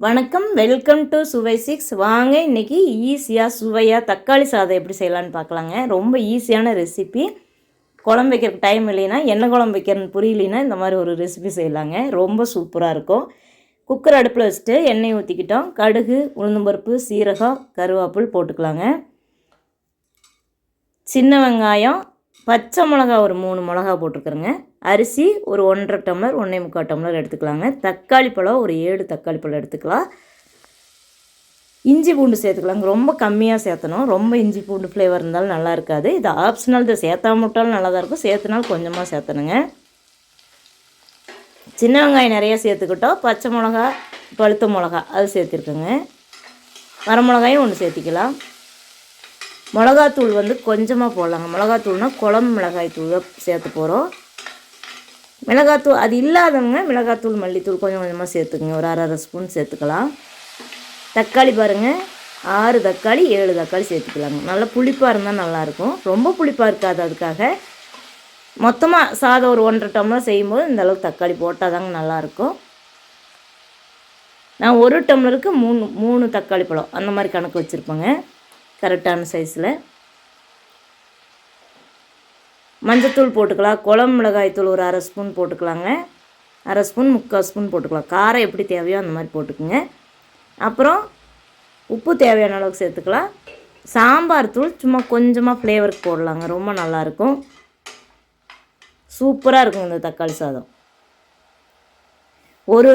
வணக்கம் welcome to சுவை six வாங்க இன்றைக்கி ஈஸியாக சுவையாக தக்காளி சாதம் எப்படி செய்யலான்னு பார்க்கலாங்க. ரொம்ப ஈஸியான ரெசிபி குழம்பு வைக்கிறக்கு டைம் இல்லைன்னா என்ன குழம்பு வைக்கிறன்னு புரியலைன்னா இந்த மாதிரி ஒரு ரெசிபி செய்யலாங்க. ரொம்ப சூப்பராக இருக்கும். குக்கர் அடுப்பில் வச்சுட்டு எண்ணெய் ஊற்றிக்கிட்டோம் கடுகு உளுந்தம்பருப்பு சீரகம் கருவேப்பில் போட்டுக்கலாங்க. சின்ன வெங்காயம் பச்சை மிளகா ஒரு மூணு மிளகா போட்டிருக்குறேங்க அரிசி ஒரு ஒன்றரை டம்ளர் ஒன்றே முக்கால் டம்ளர் எடுத்துக்கலாங்க. தக்காளி பழம் ஒரு ஏழு தக்காளி பழம் எடுத்துக்கலாம். இஞ்சி பூண்டு சேர்த்துக்கலாங்க. ரொம்ப கம்மியாக சேர்த்தணும். ரொம்ப இஞ்சி பூண்டு ஃப்ளேவர் இருந்தாலும் நல்லா இருக்காது. இது ஆப்ஷனல் இதை சேர்த்தா மட்டும் நல்லா தான் இருக்கும். சேர்த்துனாலும் கொஞ்சமாக சேர்த்தணுங்க. சின்ன வெங்காயம் நிறையா சேர்த்துக்கிட்டோம். பச்சை மிளகா பழுத்த மிளகா அது சேர்த்துருக்குங்க. வரமிளகாயும் ஒன்று சேர்த்திக்கலாம். மிளகாத்தூள் வந்து கொஞ்சமாக போடலாங்க. மிளகாத்தூள்னால் குழம்பு மிளகாய் தூளை சேர்த்து போகிறோம் மிளகாத்தூள் அது இல்லாதவங்க மிளகாத்தூள் மல்லித்தூள் கொஞ்சம் கொஞ்சமாக சேர்த்துக்குங்க. ஒரு அரை அரை ஸ்பூன் சேர்த்துக்கலாம். தக்காளி பாருங்கள் ஆறு தக்காளி ஏழு தக்காளி சேர்த்துக்கலாங்க. நல்லா புளிப்பாக இருந்தால் நல்லாயிருக்கும். ரொம்ப புளிப்பாக இருக்காது அதுக்காக. மொத்தமாக சாதம் ஒரு ஒன்றரை டம்ளர் செய்யும்போது இந்தளவுக்கு தக்காளி போட்டால் தாங்க நல்லாயிருக்கும். நான் ஒரு டம்ளருக்கு மூணு மூணு தக்காளி பழம். அந்த மாதிரி கணக்கு வச்சுருப்பேங்க. கரெக்டான சைஸில் மஞ்சத்தூள் போட்டுக்கலாம். குளம் மிளகாய் தூள் ஒரு அரை ஸ்பூன் போட்டுக்கலாங்க. அரை ஸ்பூன் முக்கால் ஸ்பூன் போட்டுக்கலாம். காரம் எப்படி தேவையோ அந்த மாதிரி போட்டுக்குங்க. அப்புறம் உப்பு தேவையான அளவுக்கு சேர்த்துக்கலாம். சாம்பார் தூள் சும்மா கொஞ்சமாக ஃப்ளேவருக்கு போடலாங்க. ரொம்ப நல்லாயிருக்கும் சூப்பராக இருக்கும் இந்த தக்காளி சாதம். ஒரு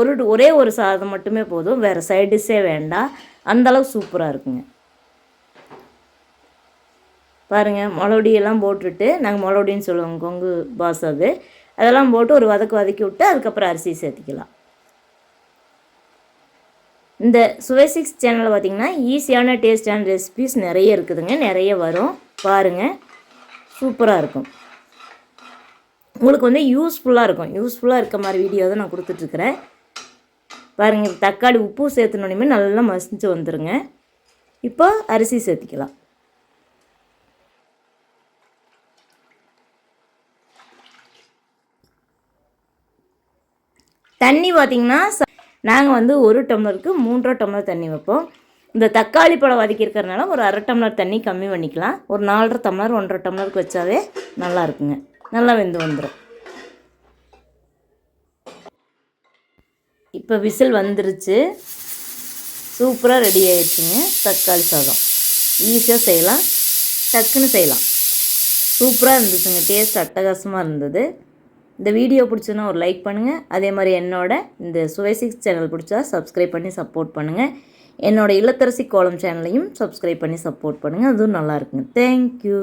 ஒரு ஒரே ஒரு சாதம் மட்டுமே போதும். வேறு சைட் டிஷ்ஷே வேண்டாம். அந்தளவுக்கு சூப்பராக இருக்குங்க. பாருங்கள் மொளடியெல்லாம் போட்டுட்டு நாங்கள் மொளடின்னு சொல்லுவோம் கொங்கு பாஸ் அது. அதெல்லாம் போட்டு ஒரு வதக்கு வதக்கி விட்டு அதுக்கப்புறம் அரிசி சேர்த்திக்கலாம். இந்த சுவை சிக்ஸ் சேனலில் பார்த்திங்கன்னா ஈஸியான டேஸ்டான ரெசிபிஸ் நிறைய இருக்குதுங்க நிறைய வரும். பாருங்கள் சூப்பராக இருக்கும். உங்களுக்கு வந்து யூஸ்ஃபுல்லாக இருக்கும். யூஸ்ஃபுல்லாக இருக்க மாதிரி வீடியோ தான் நான் கொடுத்துட்ருக்குறேன். பாருங்கள் தக்காளி உப்பு சேர்த்துனோடனே நல்லா மசிஞ்சு வந்துடுங்க இப்போ அரிசி சேர்த்திக்கலாம். தண்ணி பார்த்திங்கன்னா நாங்கள் வந்து ஒரு டம்ளருக்கு மூன்றரை டம்ளர் தண்ணி வைப்போம். இந்த தக்காளி பழம் வதக்கி இருக்கிறதுனால ஒரு அரை டம்ளர் தண்ணி கம்மி பண்ணிக்கலாம். ஒரு நாலரை டம்ளர் ஒன்றரை டம்ளருக்கு வச்சாவே நல்லா இருக்குங்க. நல்லா வெந்து வந்துடும் இப்போ விசில் வந்துருச்சு. சூப்பராக ரெடி ஆயிடுச்சுங்க. தக்காளி சாதம். ஈஸியாக செய்யலாம். டக்குன்னு செய்யலாம். சூப்பராக இருந்துச்சுங்க. டேஸ்ட் அட்டகாசமாக இருந்தது. இந்த வீடியோ பிடிச்சதுன்னா ஒரு லைக் பண்ணுங்கள் அதே மாதிரி என்னோட இந்த சுவை சிக்ஸ் சேனல் பிடிச்சா சப்ஸ்கிரைப் பண்ணி சப்போர்ட் பண்ணுங்கள் என்னோடய இல்லத்தரசி கோலம் சேனலையும் சப்ஸ்கிரைப் பண்ணி சப்போர்ட் பண்ணுங்கள் அதுவும் நல்லாயிருக்குங்க தேங்க்யூ